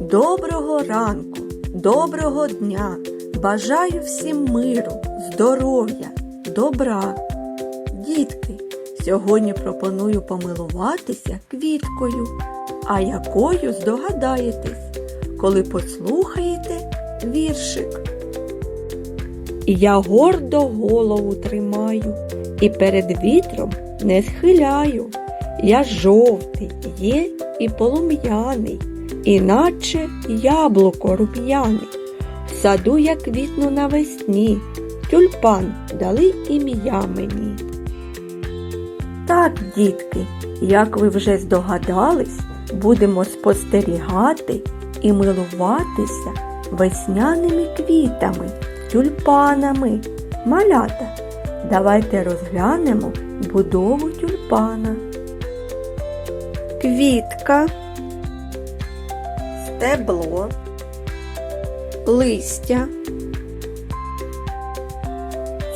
Доброго ранку, доброго дня! Бажаю всім миру, здоров'я, добра. Дітки, сьогодні пропоную помилуватися квіткою. А якою здогадаєтесь, коли послухаєте віршик. Я гордо голову тримаю і перед вітром не схиляю. Я жовтий є і полум'яний, іначе яблуко рум'яний. В саду я квітну навесні, тюльпан дали ім'я мені. Так, дітки, як ви вже здогадались, будемо спостерігати і милуватися весняними квітами, тюльпанами. Малята, давайте розглянемо будову тюльпана. Квітка, стебло, листя,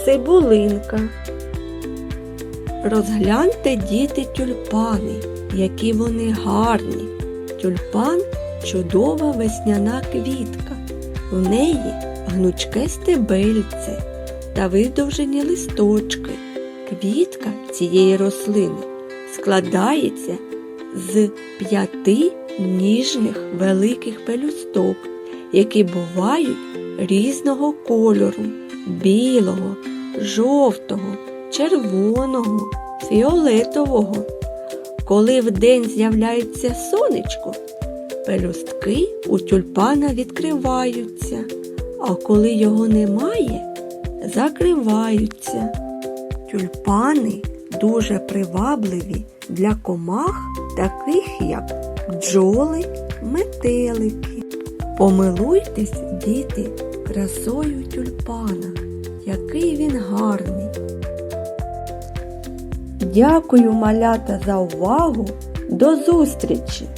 цибулинка. Розгляньте діти тюльпани, які вони гарні. Тюльпан чудова весняна квітка. В неї гнучке стебельце та видовжені листочки. Квітка цієї рослини складається з п'яти ніжних великих пелюсток, які бувають різного кольору білого, жовтого, червоного, фіолетового. Коли вдень з'являється сонечко, пелюстки у тюльпана відкриваються, а коли його немає, закриваються. Тюльпани дуже привабливі для комах, таких як бджоли, метелики. Помилуйтесь, діти, красою тюльпана, який він гарний. Дякую, малята, за увагу. До зустрічі!